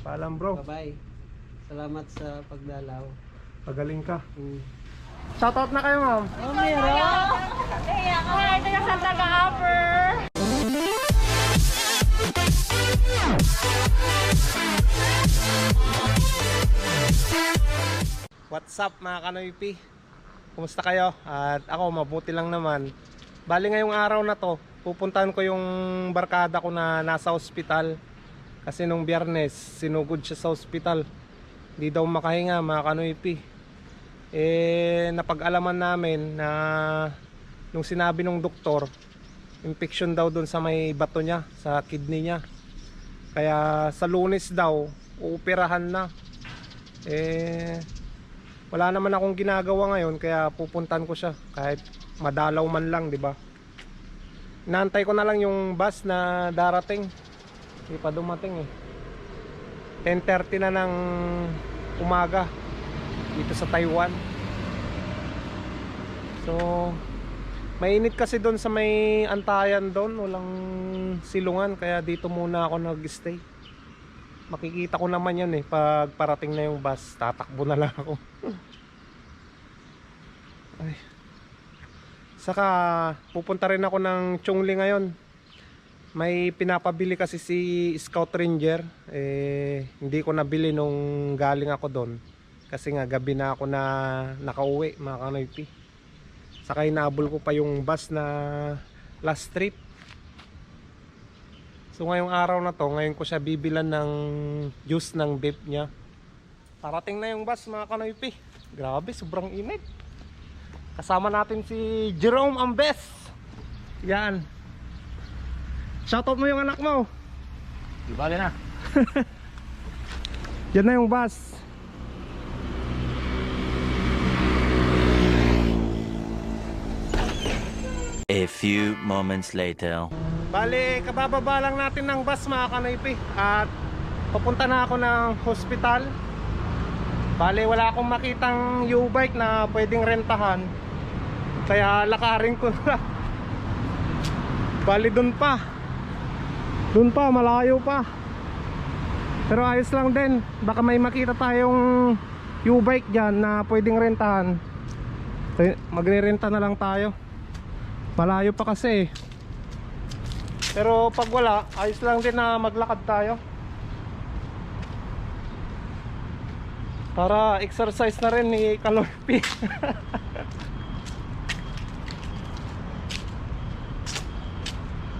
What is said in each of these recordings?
Paalam bro. Bye-bye. Salamat sa pagdalaw. Pagaling ka. Mm. Shoutout na kayo ma'am. Oh, meron? Hi, taga Santa Ka-Upper. What's up mga kanoypi? Kumusta kayo? At ako mabuti lang naman. Bali ngayong araw na to, pupuntahan ko yung barkada ko na nasa ospital. Kasi nung biyernes, sinugod siya sa ospital. Hindi daw makahinga mga kanoypi. Eh, napag-alaman namin na nung sinabi ng doktor, infection daw doon sa may bato niya, sa kidney niya. Kaya sa lunes daw, uupirahan na. Eh, wala naman akong ginagawa ngayon kaya pupuntan ko siya kahit madalaw man lang, 'di ba? Inaantay ko na lang yung bus na darating. Hindi pa dumating eh. 10:30 na ng umaga dito sa Taiwan. So, mainit kasi doon sa may antayan doon, walang silungan kaya dito muna ako nag-stay. Makikita ko naman yan eh pag parating na yung bus, tatakbo na lang ako. Ay. Saka pupunta rin ako ng Chongli ngayon. May pinapabili kasi si Scout Ranger. Eh, hindi ko nabili nung galing ako doon. Kasi nga gabi na ako na nakauwi mga kanoypi. Saka inaabol ko pa yung bus na last trip. So ngayong araw na to, ngayon ko siya bibilan ng juice ng beef niya. Parating na yung bus mga kanoypi. Grabe, sobrang init. Kasama natin si Jerome Ambes. Yan. Shoutout mo yung anak mo. Di bale na. Yan na yung bus. A few moments later. Bali, kabababa lang natin ng bus mga kanoypi. At papunta na ako ng hospital. Bali, wala akong makitang U-bike na pwedeng rentahan. Kaya lakarin ko na. Bali, dun pa. Dun pa, malayo pa. Pero ayos lang din. Baka may makita tayong U-bike dyan na pwedeng rentahan. So, Magre-renta na lang tayo. Malayo pa kasi eh. Pero pag wala, ayos lang din na maglakad tayo. Para exercise na rin ni Kalorpi.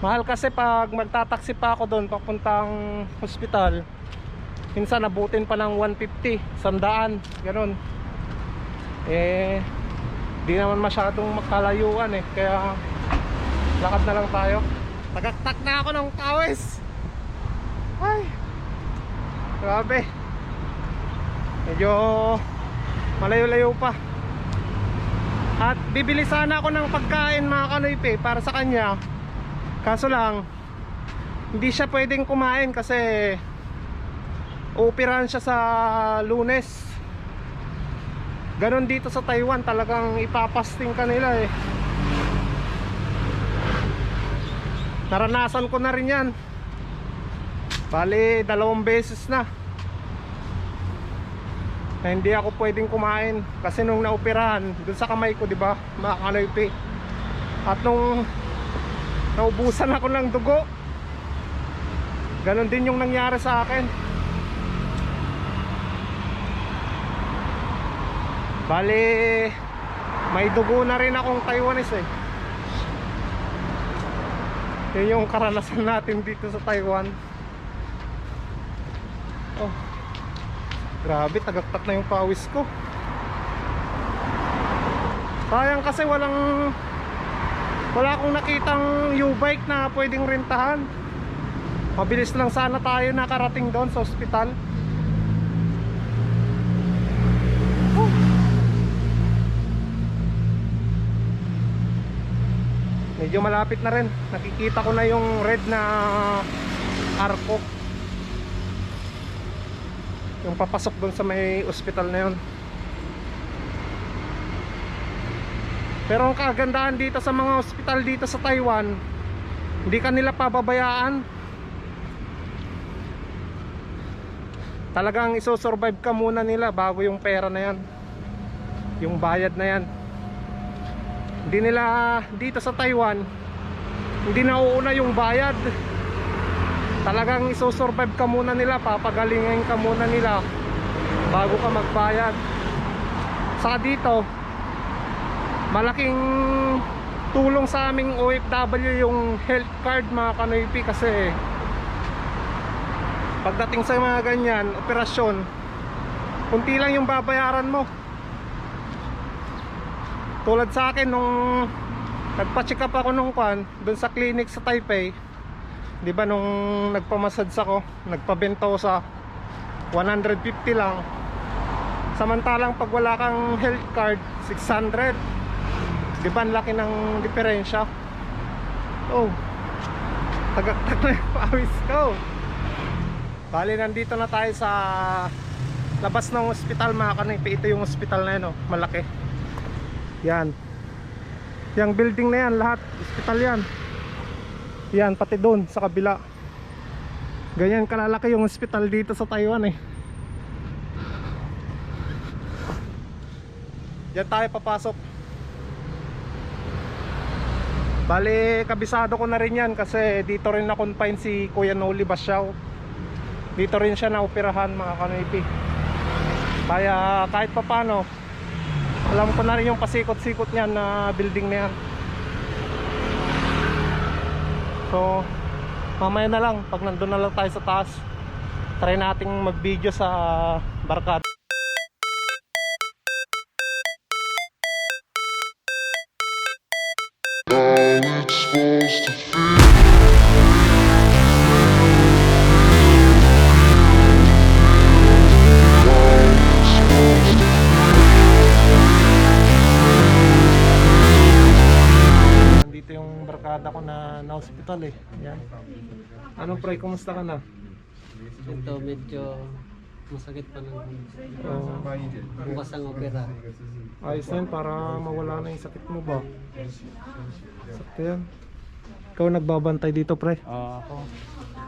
Mahal kasi pag magtataksi pa ako doon papuntang hospital. Minsan nabutin pa ng 150, sandaan, ganun. Eh, di naman masyadong makalayuan eh. Kaya lakad na lang tayo. Tagaktak na ako ng kawis. Ay. Grabe. Medyo malayo-layo pa. At bibili sana ako ng pagkain mga kanoype para sa kanya. Kaso lang hindi siya pwedeng kumain kasi operahan siya sa lunes. Ganon dito sa Taiwan talagang ipapasting kanila eh. Naranasan ko na rin yan. Bali, dalawang beses na. Na hindi ako pwedeng kumain kasi nung naoperahan dun sa kamay ko, 'di ba? Mga kanoypi. At nung naubusan ako ng dugo, ganon din yung nangyari sa akin. Bali, may dugo na rin akong Taiwanese eh. Yun yung karanasan natin dito sa Taiwan. Oh. Grabe, tagaktak na yung pawis ko. Sayang kasi walang wala akong nakitang U-bike na pwedeng rentahan. Mabilis lang sana tayo nakarating doon sa ospital. medyo malapit na rin nakikita ko na yung red na arco yung papasok doon sa may ospital na yun pero ang kagandahan dito sa mga ospital dito sa Taiwan hindi kanila pababayaan. Talagang isosurvive ka muna nila bago yung pera na yan yung bayad na yan. Hindi nila dito sa Taiwan hindi na uuna yung bayad. Talagang isosurvive ka muna nila papagalingin ka muna nila bago ka magbayad. Saka dito malaking tulong sa aming OFW yung health card mga kanoypi kasi pagdating sa mga ganyan operasyon kunti lang yung babayaran mo. Tulad sa akin nung nagpa-check up ako nung kwan doon sa clinic sa Taipei di ba nung nagpamasads ako nagpabento sa 150 lang. Samantalang pag wala kang health card 600 di ba laki ng diferensya? Oh. Tagaktag na yung pawis ko bali nandito na tayo sa labas ng ospital mga kanipi ito yung ospital na yun oh, malaki. Yan. Yung building na yan lahat. Ospital yan. Yan pati doon sa kabila. Ganyan kalalaki yung ospital dito sa Taiwan eh. Diyan tayo papasok Bali, kabisado ko na rin yan kasi dito rin na-confine si Kuya Noli Basyaw. Dito rin siya na-operahan mga kanoipi. Kaya kahit papano, alam ko na rin yung pasikot-sikot niyan na building na yan. So, mamaya na lang, pag nandun na lang tayo sa taas, try nating mag-video sa barkada. Nandito yung barkada ko na na-hospital eh. Yan. Anong pre, kumusta ka na? Ito medyo masakit pa ng Oh, bukas ang opera. ayos na yun para mawala na yung sakit mo ba? Sakto yan. Ikaw nagbabantay dito pre. Oo, ako.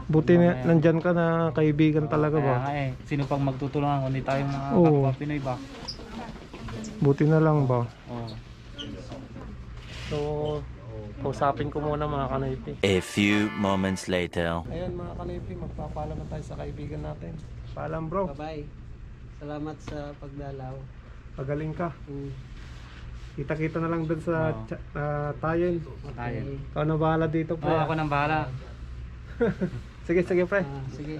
Buti na, nandyan ka na kaibigan talaga Kaya ba? nga eh, sino pang magtutulungan kundi tayong mga Oo. kapwa Pinoy ba? Buti na lang ba? Oo. So, kausapin ko muna mga kanaypi. A few moments later. Ayun mga kanaypi, magpapaalam na tayo sa kaibigan natin. Paalam bro, Bye-bye. Salamat sa pagdalaw. pagaling ka. Mm. Kita-kita na lang dun sa Oo. cha- ah, Tayen. Tayo. Ikaw na bahala dito pre. Oo, ako nang bahala. sige, sige pre. Ah, sige.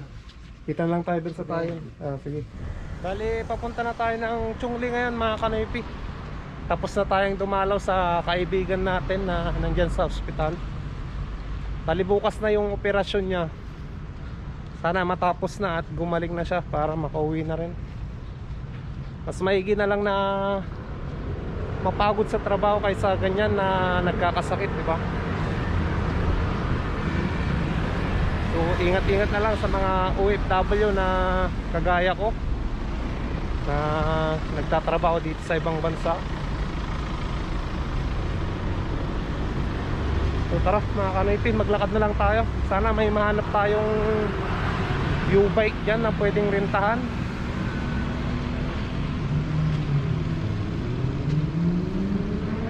Kita lang tayo dun sa Tayen. Ah, sige. Bali, papunta na tayo ng Chungli ngayon mga kanoypi. Tapos na tayong dumalaw sa kaibigan natin na nandyan sa ospital. Bali bukas na yung operasyon niya. Sana matapos na at gumaling na siya para makauwi na rin. Mas maigi na lang na mapagod sa trabaho kaysa ganyan na nagkakasakit, di ba? So ingat-ingat na lang sa mga OFW na kagaya ko na nagtatrabaho dito sa ibang bansa. So tara mga kanoypin, maglakad na lang tayo. Sana may mahanap tayong U-bike dyan na pwedeng rentahan.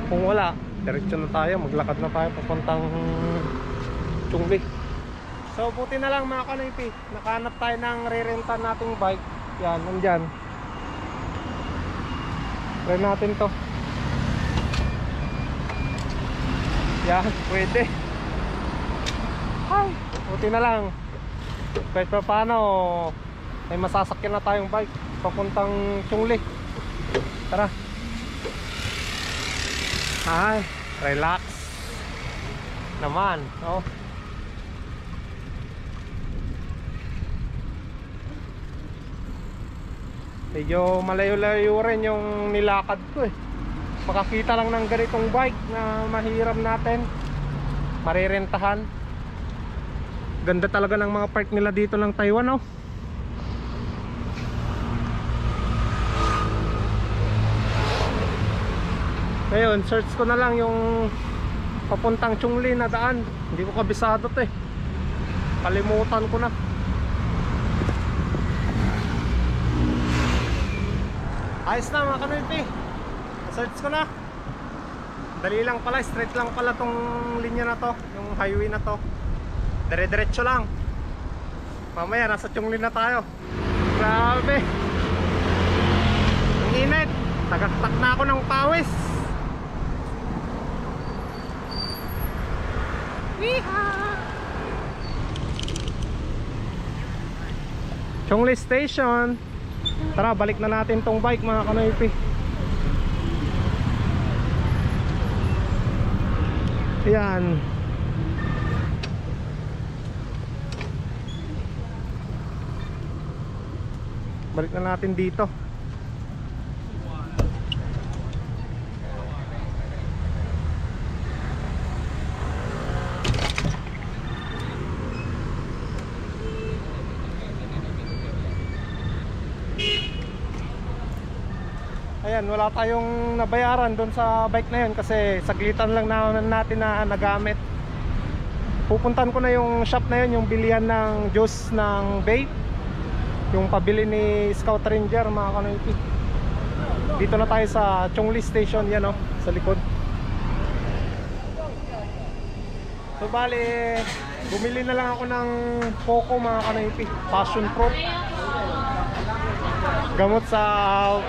Kung wala, diretso na tayo, maglakad na tayo papuntang Chungli. So buti na lang mga kanoypi, nakahanap tayo ng re-renta nating bike. Yan, nandyan. Try natin to. Yan, pwede. Ay, buti na lang. Kahit pa paano, may masasakyan na tayong bike papuntang Chungli. Tara. Ay, relax. Naman, oh. Medyo malayo-layo rin yung nilakad ko eh. Makakita lang ng ganitong bike na mahiram natin. Marirentahan. Ganda talaga ng mga park nila dito ng Taiwan oh. Ngayon, search ko na lang yung papuntang Chungli na daan. Hindi ko kabisado 'to eh. Kalimutan ko na. Ayos na mga kanoypi. Search ko na. Dali lang pala, straight lang pala tong linya na to, yung highway na to. Dire-diretso lang. Mamaya nasa Chonglin na tayo. Grabe. Ang init. Tagaktak na ako ng pawis. Chongli Station. Tara, balik na natin tong bike mga kanoypi. Yan. Balik na natin dito. Ayan, wala tayong nabayaran doon sa bike na yun kasi saglitan lang naman natin na nagamit. Pupuntan ko na yung shop na yun, yung bilihan ng juice ng vape. Yung pabili ni Scout Ranger, mga kanoypi. Dito na tayo sa Chongli Station, yan oh, sa likod. So bali, bumili na lang ako ng Poco mga kanoypi, passion fruit gamot sa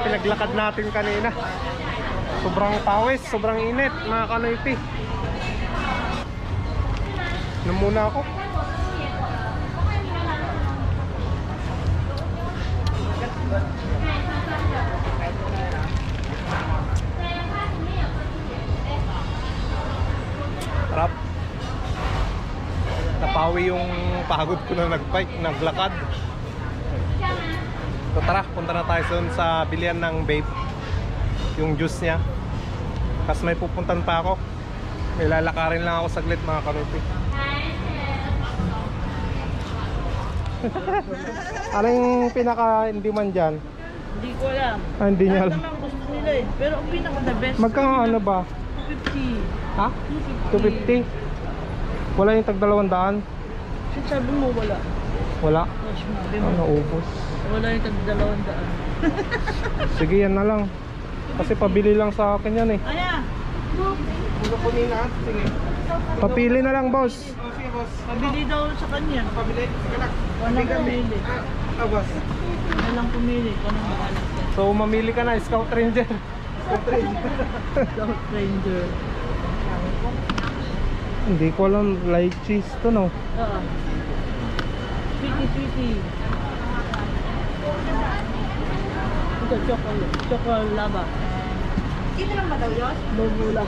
pinaglakad natin kanina. Sobrang pawis, sobrang init mga kanoypi ano muna ako Sarap. Napawi yung pagod ko na nagbike, naglakad. So tara, punta na tayo doon sa bilian ng babe. Yung juice niya. Kasi may pupuntan pa ako. May lalakarin lang ako saglit mga kanupi. ano yung pinaka hindi man dyan? Hindi ko alam. Ah, hindi niya Lahat alam. naman gusto nila eh. Pero ang pinaka the best. Magkano ano ba? 250. Ha? 250? Wala yung tag dalawang daan? Shit, sabi mo wala. Wala. Oh, sinabi Ah, mo. naubos. Wala yung tag dalawang daan. Sige, yan na lang. Kasi pabili lang sa akin yan eh. Aya! Papili na lang, boss. Pabili daw sa kanya. Pabili? Sige lang. Walang pumili. Ah, boss. Walang pumili. Walang bahala. So, mamili ka na, Scout Ranger. South Ranger. Hindi ko alam, light cheese to, no? Oo. Sweetie, sweetie. Ito, chocolate. Chocolate lava. Ito lang ba daw yun? Bubula.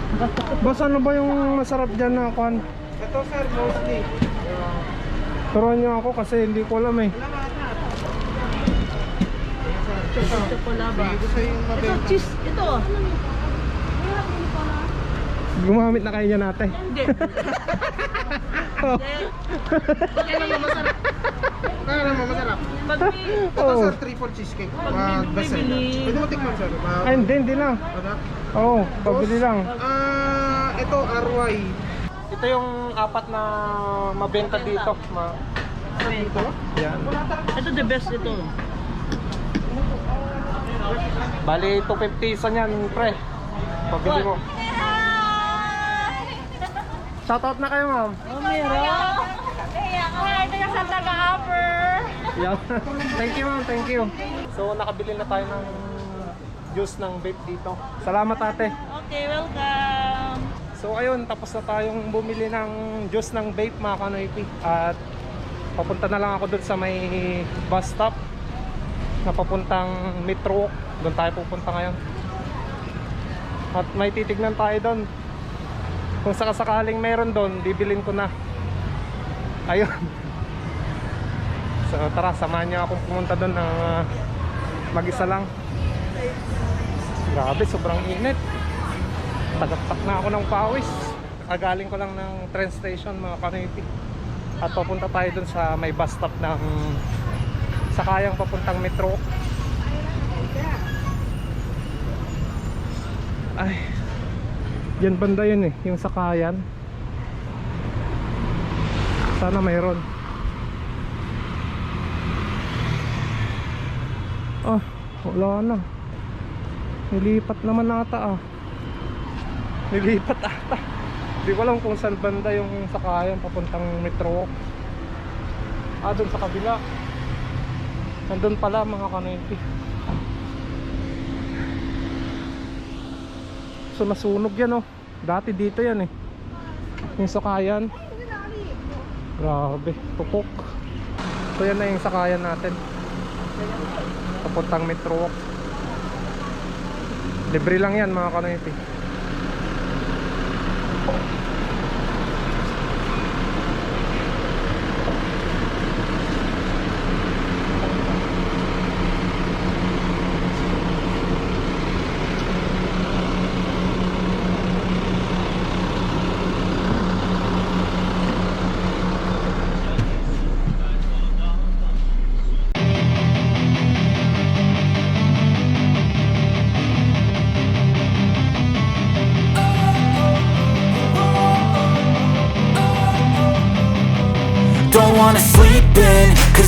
Boss, ano ba yung masarap dyan na kwan? Ito sir, mostly. Turuan niyo ako kasi hindi ko alam eh. Chocolate lava. Ito, cheese. Ito. Gumamit na kayo niya natin. Hindi. Hindi. Yan ang masarap. Kaya naman masarap. Pag may, Ito Oo. sir, triple cheesecake. Pag may Mag-best bumibili- Pwede mo tikman sir. Ma- Ay, hindi, hindi na. Ano? Oo, pabili lang. Ah, ito RY. Ito yung apat na mabenta dito. Ma ito. yan. Ito the best ito. Bali, 250 isa niyan, pre. Pabili mo. Shoutout na kayo, ma'am. Oh, meron. Hi, taga Santa Ga-Upper. Yeah. thank you, ma'am. Thank you. So, nakabili na tayo ng juice ng vape dito. Salamat, ate. Okay, welcome. So, ayun. Tapos na tayong bumili ng juice ng vape, mga kanoypi. At papunta na lang ako dun sa may bus stop na papuntang Metro. Doon tayo pupunta ngayon. At may titignan tayo doon. Kung sakasakaling meron doon, bibilin ko na. Ayun. So tara, samahan niyo akong pumunta doon na mag-isa lang. Grabe, sobrang init. Tagaktak na ako ng pawis. Kagaling ko lang ng train station mga kanipi. At papunta tayo doon sa may bus stop ng sakayang papuntang metro. Ay. Yan banda yun eh, yung sakayan. Sana mayroon. Ah, wala na. Nilipat naman ata ah. Nilipat ata. Hindi ko alam kung saan banda yung sakayan papuntang metro. Ah, doon sa kabila. Nandun pala mga kanoypi. So nasunog yan oh. Dati dito yan eh. Yung sakayan. Grabe, tupok. So yan na yung sakayan natin. Papuntang metro walk. Libre lang yan mga kanoypi.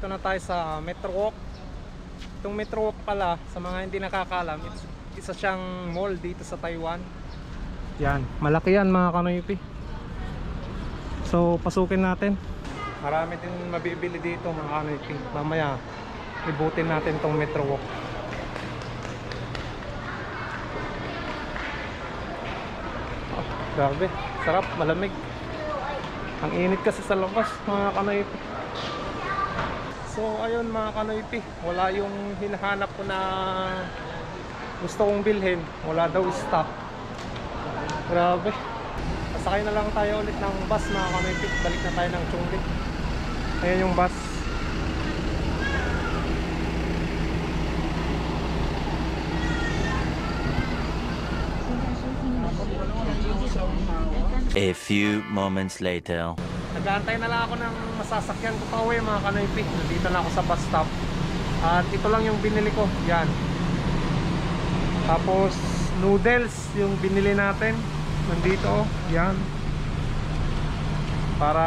nandito na tayo sa Metro Walk. Itong Metro Walk pala, sa mga hindi nakakalam, it's, isa siyang mall dito sa Taiwan. Yan, malaki yan mga kanoypi. So, pasukin natin. Marami din mabibili dito mga kanoypi. Mamaya, ibutin natin tong Metro Walk. Oh, grabe, sarap, malamig. Ang init kasi sa labas mga kanoypi. So ayun mga kanoypi, wala yung hinahanap ko na gusto kong bilhin. Wala daw stock. Grabe. Pasakay na lang tayo ulit ng bus mga kanoypi. Balik na tayo ng Chongli. Ayan yung bus. A few moments later. Nag-aantay na lang ako ng masasakyan ko pa uwi mga kanoypi. Nandito na ako sa bus stop. At ito lang yung binili ko. Yan. Tapos noodles yung binili natin. Nandito oh. Yan. Para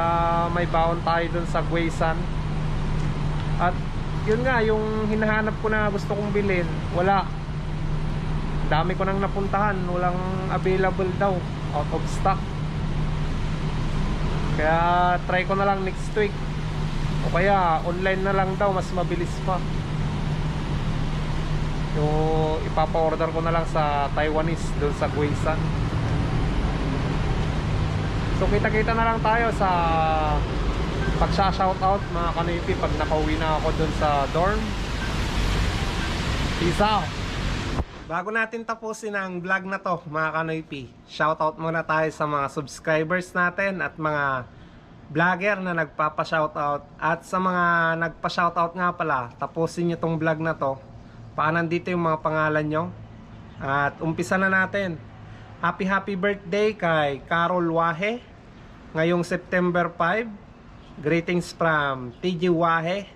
may baon tayo dun sa Guaysan. At yun nga yung hinahanap ko na gusto kong bilhin. Wala. Dami ko nang napuntahan. Walang available daw. Out of stock. Kaya try ko na lang next week. O kaya online na lang daw mas mabilis pa. Yung ipapa-order ko na lang sa Taiwanese doon sa Guisan. So kita-kita na lang tayo sa pagsha-shoutout mga kanipi pag nakauwi na ako doon sa dorm. Peace out! Bago natin tapusin ang vlog na to, mga kanoypi, shoutout muna tayo sa mga subscribers natin at mga vlogger na nagpapa-shoutout at sa mga nagpa-shoutout nga pala, tapusin nyo tong vlog na to. Baka nandito yung mga pangalan nyo. At umpisa na natin. Happy happy birthday kay Carol Wahe ngayong September 5. Greetings from TG Wahe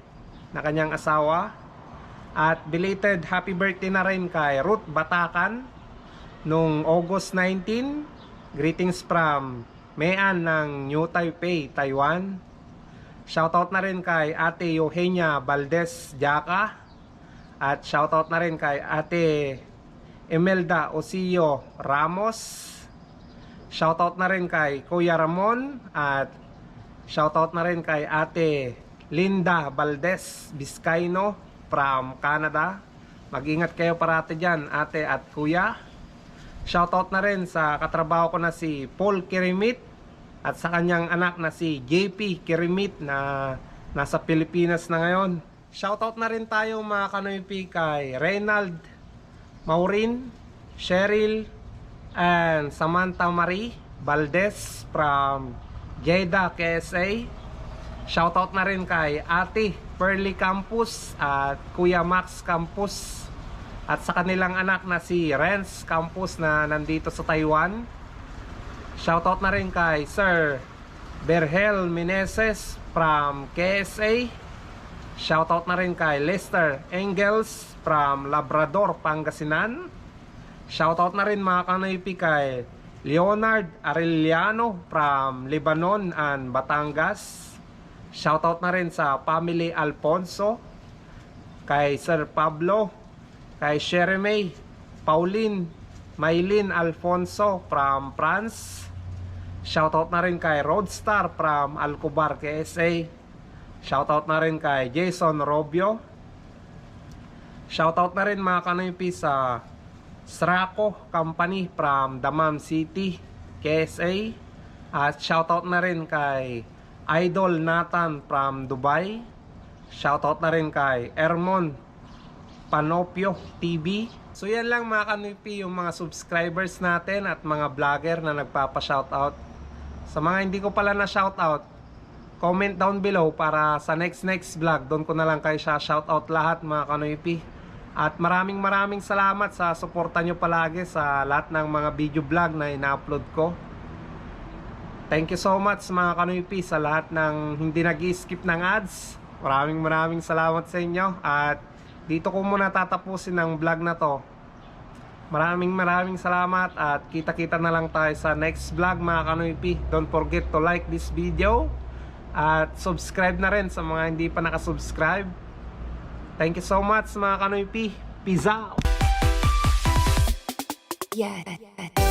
na kanyang asawa. At belated happy birthday na rin kay Ruth Batakan nung August 19. Greetings from Mayan ng New Taipei, Taiwan. Shoutout na rin kay Ate Eugenia Valdez Jaka. At shoutout na rin kay Ate Emelda Osio Ramos. Shoutout na rin kay Kuya Ramon at shoutout na rin kay Ate Linda Valdez Vizcaino from Canada. Mag-ingat kayo parati dyan, ate at kuya. Shoutout na rin sa katrabaho ko na si Paul Kirimit at sa kanyang anak na si JP Kirimit na nasa Pilipinas na ngayon. Shoutout na rin tayo mga kanoypi kay Reynald Maurin, Cheryl, and Samantha Marie Valdez from Jeddah, KSA. Shoutout na rin kay Ate Pearly Campus at Kuya Max Campus at sa kanilang anak na si Renz Campus na nandito sa Taiwan. Shoutout na rin kay Sir Berhel Meneses from KSA. Shoutout na rin kay Lester Engels from Labrador, Pangasinan. Shoutout na rin mga kanoypi kay Leonard Arellano from Lebanon and Batangas. Shoutout na rin sa family Alfonso, kay Sir Pablo, kay Sheremay, Pauline, Maylin Alfonso from France. Shoutout na rin kay Roadstar from Alcobar, KSA. Shoutout na rin kay Jason Robio. Shoutout na rin mga kanoypi sa Sraco Company from Damam City, KSA. At shoutout na rin kay Idol Nathan from Dubai. Shoutout na rin kay Ermon Panopio TV. So yan lang mga kanipi yung mga subscribers natin at mga vlogger na nagpapa-shoutout. Sa mga hindi ko pala na shoutout, comment down below para sa next next vlog doon ko na lang kayo siya shoutout lahat mga kanoypi. At maraming maraming salamat sa suporta nyo palagi sa lahat ng mga video vlog na ina-upload ko. Thank you so much mga kanoypi sa lahat ng hindi nag skip ng ads. Maraming maraming salamat sa inyo at dito ko muna tatapusin ang vlog na to. Maraming maraming salamat at kita-kita na lang tayo sa next vlog mga kanoypi. Don't forget to like this video at subscribe na rin sa mga hindi pa nakasubscribe. Thank you so much mga kanoypi. Peace out! Yeah.